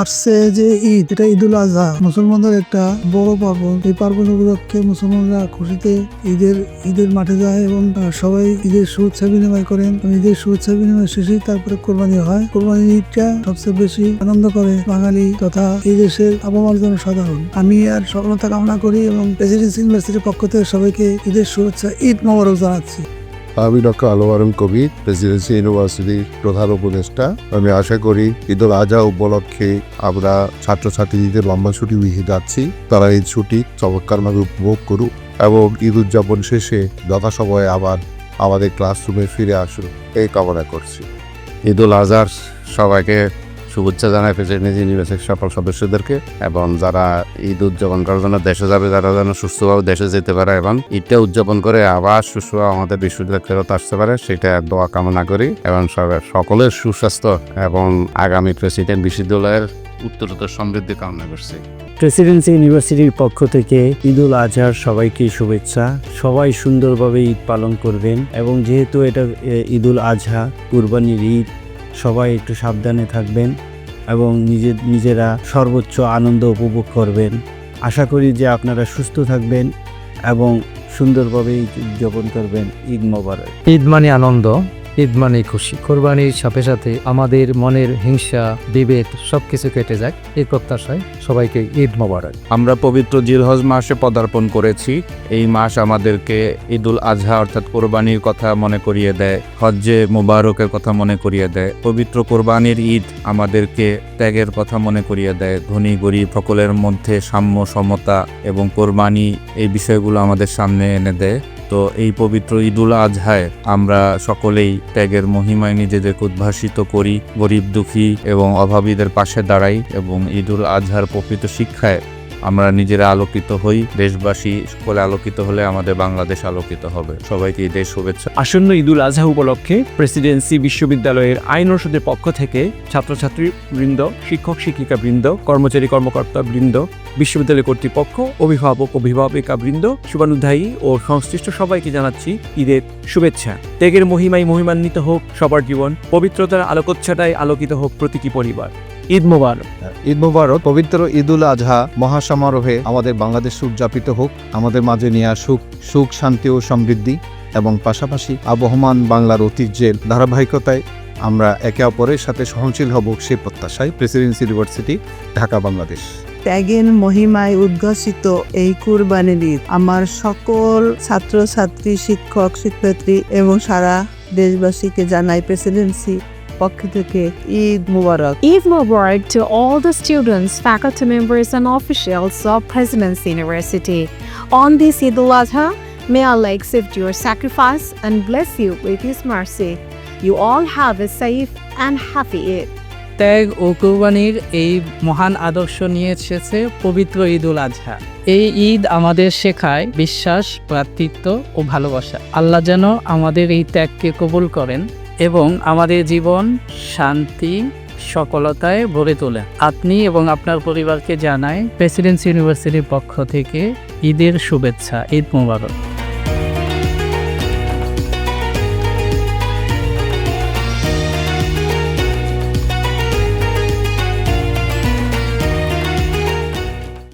আসছে যে ঈদ, এটা ঈদুল আজহা। মুসলমানদের একটা বড় পার্বণ। এই পার্বণ উপলক্ষে মুসলমানরা খুশিতে ঈদের ঈদের মাঠে যায় এবং সবাই ঈদের শুভেচ্ছা বিনিময় করেন। ঈদের শুভেচ্ছা বিনিময় শেষে তারপরে কোরবানি হয়। কোরবানি ঈদটা সবচেয়ে বেশি আনন্দ করে বাঙালি তথা এই দেশের আবহাওয়ার সাধারণ। আমি আর সফলতা কামনা করি এবং প্রেসিডেন্সি ইউনিভার্সিটির পক্ষ থেকে সবাইকে ঈদের শুভেচ্ছা, ঈদ মোবারক জানাচ্ছি। আমি ডক্টর আলোয়ারম কবির প্রেসিডেন্সি ইউনিভার্সিটির প্রধান উপদেষ্টা। আমি আশা করি ঈদ উল আজহা উপলক্ষে আমরা ছাত্রছাত্রীদের লম্বা ছুটি দিয়ে যাচ্ছি। তারা এই ছুটি চমৎকারভাবে উপভোগ করুক এবং ঈদ উদযাপন শেষে যথাসময়ে আবার আমাদের ক্লাসরুমে ফিরে আসুন এই কামনা করছি। ঈদ উল আজহার সবাইকে শুভেচ্ছা জানাই প্রেসিডেন্ট ইউনিভার্সিটির সকল সদস্যদেরকে এবং যারা ঈদ উদযাপন করার জন্য দেশে যাবে তারা যেন সুস্থভাবে দেশে যেতে পারে এবং ঈদটা উদযাপন করে আবার সুস্থভাবে আমাদের বিশ্ববিদ্যালয় ফেরত আসতে পারে সেটা দোয়া কামনা করি এবং সকলের সুস্বাস্থ্য এবং আগামী প্রেসিডেন্ট বিশ্ববিদ্যালয়ের উত্তরোত্তর সমৃদ্ধি কামনা করছি। প্রেসিডেন্সি ইউনিভার্সিটির পক্ষ থেকে ঈদুল আজহার সবাইকে শুভেচ্ছা। সবাই সুন্দরভাবে ঈদ পালন করবেন এবং যেহেতু এটা এ, ঈদুল আজহা কুরবানির ঈদ সবাই একটু সাবধানে থাকবেন। এবং নিজে, নিজেরা সর্বোচ্চ আনন্দ উপভোগ করবেন। আশা করি যে আপনারা সুস্থ থাকবেন এবং সুন্দরভাবে উদযাপন করবেন। ঈদ মোবারক। ঈদ মানে আনন্দ। ঈদ মানে খুশি। কোরবানির সাথে সাথে আমাদের মনের হিংসা, বিভেদ সবকিছু কেটে যায় এই প্রত্যাশায় সবাইকে ঈদ মোবারক। আমরা পবিত্র জিলহজ মাসে পদার্পণ করেছি। এই মাস আমাদেরকে ঈদুল আজহা অর্থাৎ কোরবানির কথা মনে করিয়ে দেয়, হজ্জে মুবারকের কথা মনে করিয়ে দেয়, পবিত্র কোরবানির ঈদ আমাদেরকে ত্যাগের কথা মনে করিয়ে দেয়, ধনী, গরিব সকলের মধ্যে সাম্য, সমতা এবং কোরবানি এই বিষয়গুলো আমাদের সামনে এনে দেয়। তো এই পবিত্র ঈদুল আজহায় আমরা সকলেই ত্যাগের মহিমায় নিজেদেরকে উদ্ভাসিত করি, গরিব দুঃখী এবং অভাবীদের পাশে দাঁড়াই এবং ঈদুল আজহার প্রকৃত শিক্ষায় আমরা নিজেরা আলোকিত হই, দেশবাসী সকলে আলোকিত হলে আমাদের বাংলাদেশ আলোকিত হবে। সবাইকে ঈদের শুভেচ্ছা। আসন্ন ঈদুল আজহা উপলক্ষে প্রেসিডেন্সি বিশ্ববিদ্যালয়ের আইন অনুষদের পক্ষ থেকে ছাত্রছাত্রী বৃন্দ শিক্ষক শিক্ষিকা বৃন্দ কর্মচারী, কর্মকর্তা বৃন্দ, বিশ্ববিদ্যালয় কর্তৃপক্ষ, অভিভাবক অভিভাবিকা বৃন্দ শুভানুধ্যায়ী ও সংশ্লিষ্ট সবাইকে জানাচ্ছি ঈদের শুভেচ্ছা। ত্যাগের মহিমায় মহিমান্বিত হোক সবার জীবন, পবিত্রতার আলোকচ্ছটায় আলোকিত হোক প্রতিটি পরিবার। ঈদ মোবারক। ঈদ মুবারক পবিত্র ঈদুল আজহা মহাসমারোহে আমাদের বাংলাদেশ উদযাপিত হোক আমাদের মাঝে নিয়ে আসুক সুখ শান্তি ও সমৃদ্ধি এবং পাশাপাশি আবহমান বাংলার ঐতিহ্যের ধারাবাহিকতায় আমরা একে অপরের সাথে সহনশীল হব সেই প্রত্যাশায় প্রেসিডেন্সি ইউনিভার্সিটি ঢাকা বাংলাদেশ। ত্যাগের মহিমায় উদ্ঘোষিত এই কুরবানির ঈদ আমার সকল ছাত্র ছাত্রী শিক্ষক শিক্ষার্থী এবং সারা দেশবাসীকে জানাই প্রেসিডেন্সি পক্ষ থেকে ঈদ মুবারক Eid Mubarak to all the students, faculty members, and officials of Presidency University. On this Eid al Adha, may Allah accept your sacrifice and bless you with His mercy. You all have a safe and happy Eid. ত্যাগ ও কোরবানির এই মহান আদর্শ নিয়ে এসেছে পবিত্র ঈদ উল আজহা এই ঈদ আমাদের শেখায় বিশ্বাস ভ্রাতৃত্ব ও ভালোবাসা আল্লাহ যেন আমাদের এই ত্যাগকে কবুল করেন এবং আমাদের জীবন শান্তি, সকলতায় ভরে তোলে। আপনি এবং আপনার পরিবারকে জানায় প্রেসিডেন্সি ইউনিভার্সিটির পক্ষ থেকে ঈদের শুভেচ্ছা, ঈদ মোবারক।